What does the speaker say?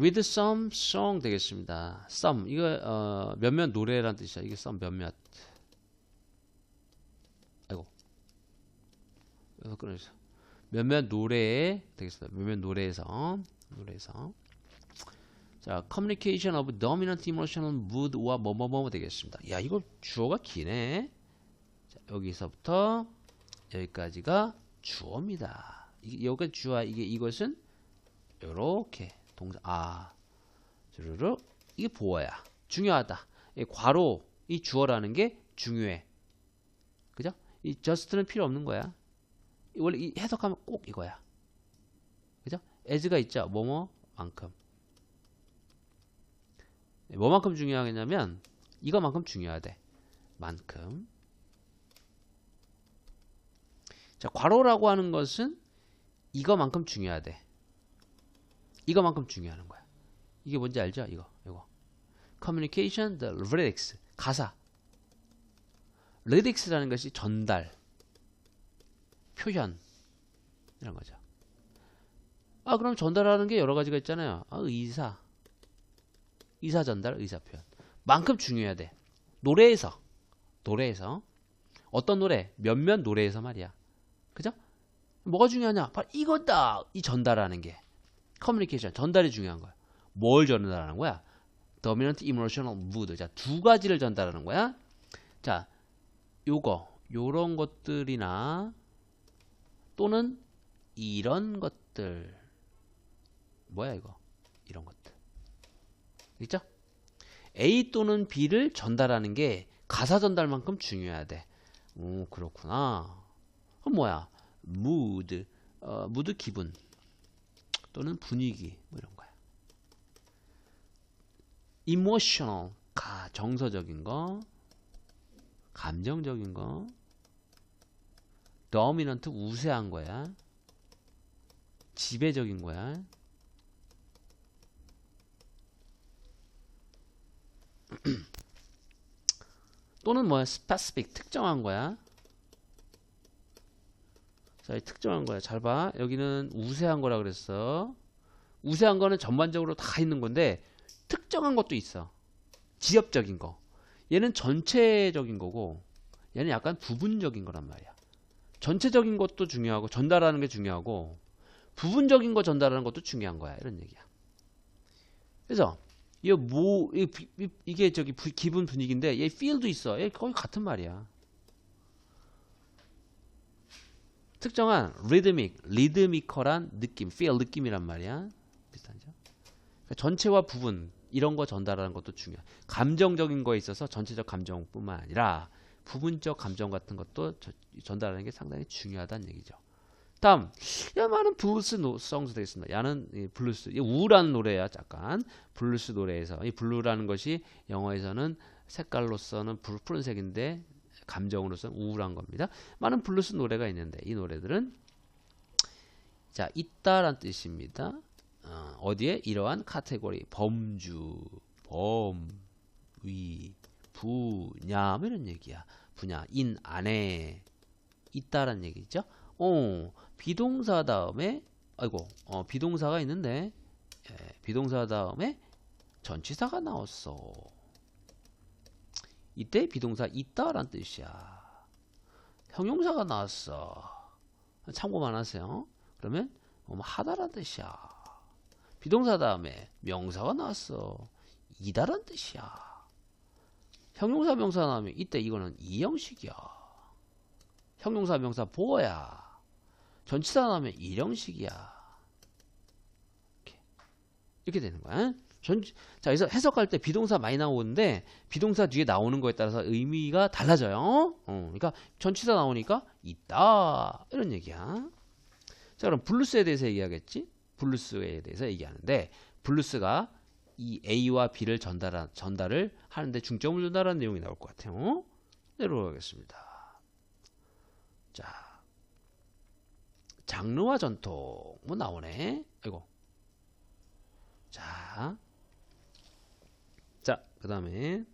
with some song 되겠습니다. some 이거 어, 몇몇 노래란 뜻이야. 이게 some 몇몇. 아이고. 여기서 끊어주세요. 몇몇 노래에 되겠습니다. 몇몇 노래에서 노래에서 자 communication of dominant emotional mood와 뭐뭐뭐 되겠습니다. 야 이거 주어가 기네. 자, 여기서부터 여기까지가 주어입니다. 여기가 주어 이게 이것은 요렇게 동사 아 주르르 이게 보어야 중요하다. 이 괄호 이 주어라는 게 중요해. 그죠? 이 just는 필요 없는 거야. 원래 이 해석하면 꼭 이거야. 그죠? as가 있죠. 뭐뭐만큼. 뭐만큼 중요하겠냐면 이거만큼 중요하대. 만큼. 자, 괄호라고 하는 것은 이거만큼 중요하대. 이거만큼 중요한 거야. 이게 뭔지 알죠? 이거, 이거. Communication, the lyrics, 가사. lyrics라는 것이 전달, 표현 이런 거죠. 아, 그럼 전달하는 게 여러 가지가 있잖아요. 아, 의사, 의사 전달, 의사 표현. 만큼 중요해야 돼. 노래에서, 노래에서 어떤 노래, 몇몇 노래에서 말이야. 그죠? 뭐가 중요하냐? 바로 이거다. 이 전달하는 게. 커뮤니케이션, 전달이 중요한 거야. 뭘 전달하는 거야? dominant emotional mood. 자, 두 가지를 전달하는 거야. 자, 요거, 요런 것들이나 또는 이런 것들. 뭐야, 이거? 이런 것들. 있죠? A 또는 B를 전달하는 게 가사 전달만큼 중요해야 오, 그렇구나. 그럼 뭐야? mood, 어, mood 기분 또는 분위기 뭐 이런 거야. emotional, 가 정서적인 거, 감정적인 거. dominant 우세한 거야. 지배적인 거야. 또는 뭐야? specific 특정한 거야. 자, 이 특정한 거야. 잘 봐. 여기는 우세한 거라 그랬어. 우세한 거는 전반적으로 다 있는 건데 특정한 것도 있어. 지엽적인 거. 얘는 전체적인 거고 얘는 약간 부분적인 거란 말이야. 전체적인 것도 중요하고 전달하는 게 중요하고 부분적인 거 전달하는 것도 중요한 거야. 이런 얘기야. 그래서 이거 뭐 이- 이- 이게 저기 부- 기분 분위기인데 얘 feel도 있어. 얘 거의 같은 말이야. 특정한 리드믹, 리드미컬한 느낌, feel 느낌이란 말이야. 비슷하죠? 그러니까 전체와 부분 이런 거 전달하는 것도 중요해. 감정적인 거에 있어서 전체적 감정뿐만 아니라 부분적 감정 같은 것도 저- 전달하는 게 상당히 중요하다는 얘기죠. 다음, 야 많은 블루스 노, 되어 있습니다. 야는 이 블루스, 이 우울한 노래야 잠깐. 블루스 노래에서 이 블루라는 것이 영어에서는 색깔로서는 불- 푸른색인데 감정으로서는 우울한 겁니다. 많은 블루스 노래가 있는데 이 노래들은 자 있다란 뜻입니다. 어, 디에 이러한 카테고리 범주, 범, 위, 분야 뭐 이런 얘기야. 분야 인 안에 있다란 얘기죠. 어 비동사 다음에 아이고 어, 비동사가 있는데 예, 비동사 다음에 전치사가 나왔어. 이때 비동사 있다란 뜻이야. 형용사가 나왔어. 참고만 하세요. 그러면 뭐 하다란 뜻이야. 비동사 다음에 명사가 나왔어. 이다란 뜻이야. 형용사 명사 나오면 이때 이거는 이형식이야. 형용사 명사 보어야. 전치사 나오면 일형식이야. 이렇게 되는 거야. 전, 자, 그래서 해석할 때 비동사 많이 나오는데 비동사 뒤에 나오는 거에 따라서 의미가 달라져요. 어, 그러니까 전치사 나오니까 있다 이런 얘기야. 자, 그럼 블루스에 대해서 얘기하겠지? 블루스에 대해서 얘기하는데 블루스가 이 A와 B를 전달한 전달을 하는데 중점을 준다는 내용이 나올 것 같아요. 내려가겠습니다. 자, 장르와 전통 뭐 나오네. 자, 자, 그 다음에